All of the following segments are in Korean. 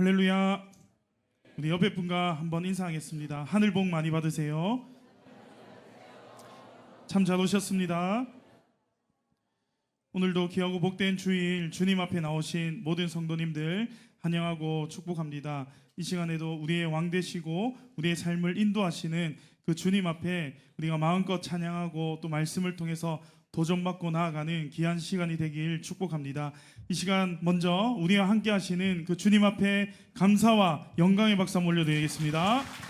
할렐루야. 우리 옆에 분과 한번 인사하겠습니다. 하늘 복 많이 받으세요. 참 잘 오셨습니다. 오늘도 귀하고 복된 주일 주님 앞에 나오신 모든 성도님들 환영하고 축복합니다. 이 시간에도 우리의 왕 되시고 우리의 삶을 인도하시는 그 주님 앞에 우리가 마음껏 찬양하고 또 말씀을 통해서 도전받고 나아가는 귀한 시간이 되길 축복합니다. 이 시간 먼저 우리와 함께 하시는 그 주님 앞에 감사와 영광의 박수 한번 올려드리겠습니다.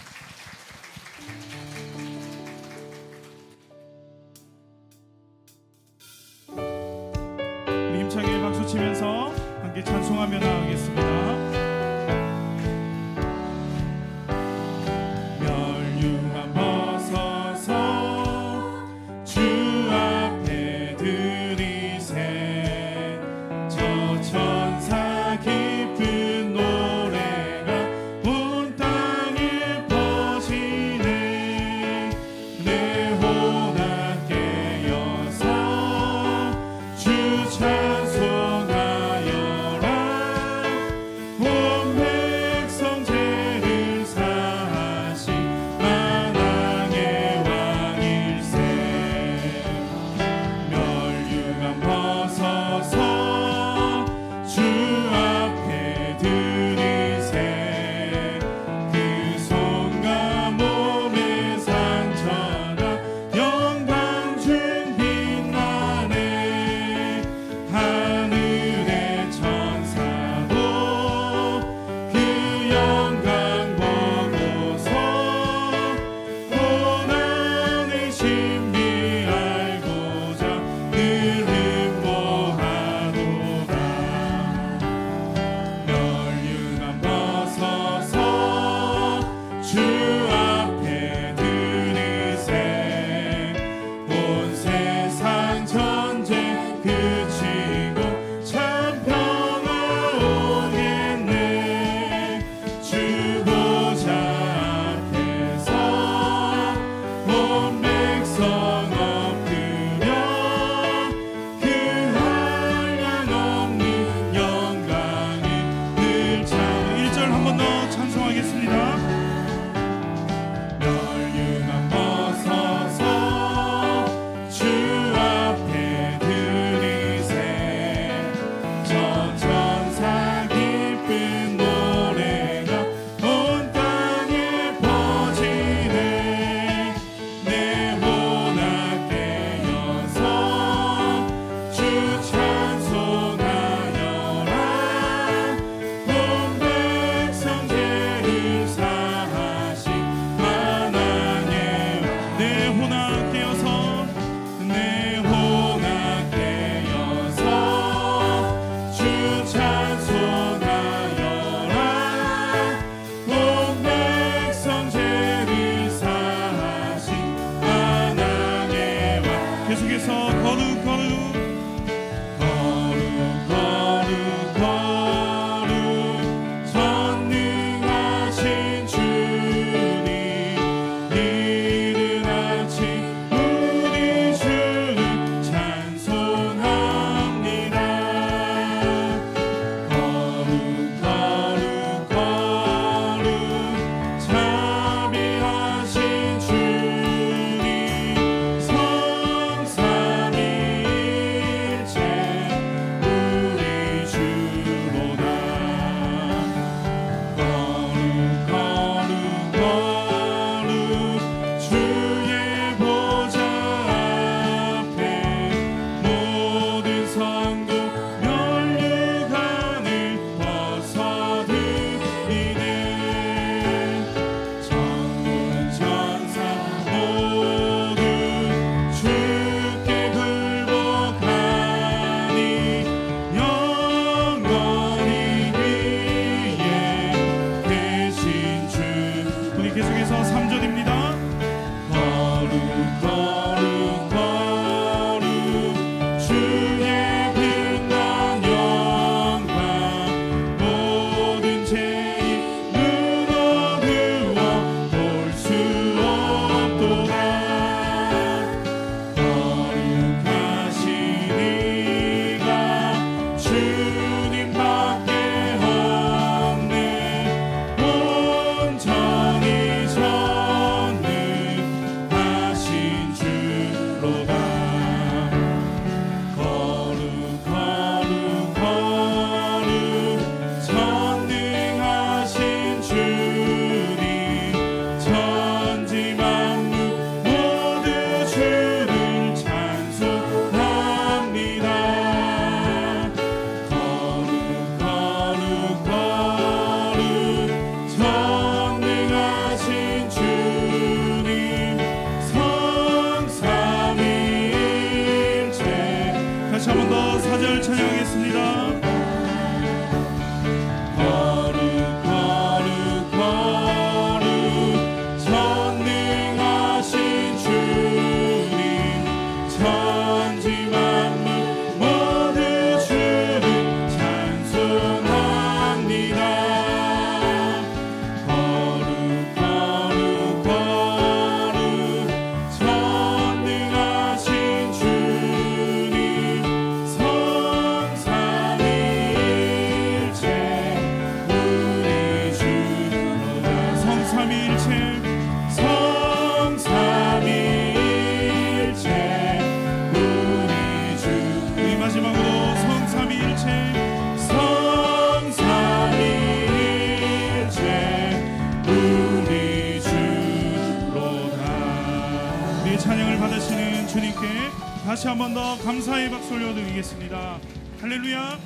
주님께 다시 한 번 더 감사의 박수 올려드리겠습니다. 할렐루야.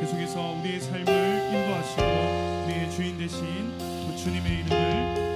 계속해서 우리의 삶을 인도하시고 우리의 주인 대신 주님의 이름을